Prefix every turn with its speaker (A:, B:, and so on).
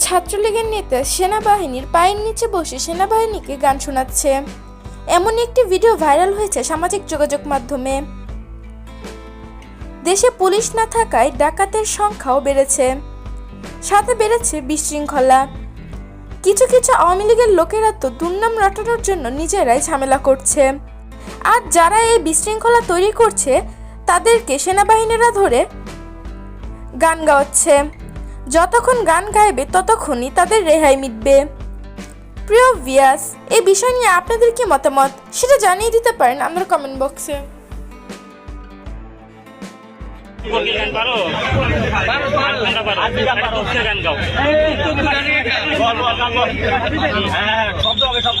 A: ছাত্রলীগের নেতা সেনাবাহিনীর পায়ের নিচে বসে সেনাবাহিনীকে গান শোনাচ্ছে। এমন একটি ভিডিও ভাইরাল হয়েছে সামাজিক যোগাযোগ মাধ্যমে। দেশে পুলিশ না থাকায় ডাকাতের সংখ্যাও বেড়েছে। সাথে বেড়েছে বিশৃঙ্খলা। কিছু কিছু আওয়ামী লীগের লোকেরা তো দুর্নাম রটানোর জন্য নিজেরাই ঝামেলা করছে। আর যারা এই বিশৃঙ্খলা তৈরি করছে, তাদেরকে সেনাবাহিনীরা ধরে গান গাওয়াচ্ছে। যতক্ষণ গান গাইবে, ততক্ষণই তাদের রেহাই মিটবে। প্রিয় ভিয়াস এই বিষয় নিয়ে আপনাদের কি মতামত? সেটা জানিয়ে দিতে পারেন আমার কমেন্ট বক্সে
B: কোকিল গান পারো? গান গাও
C: হ্যাঁ শব্দ হবে সব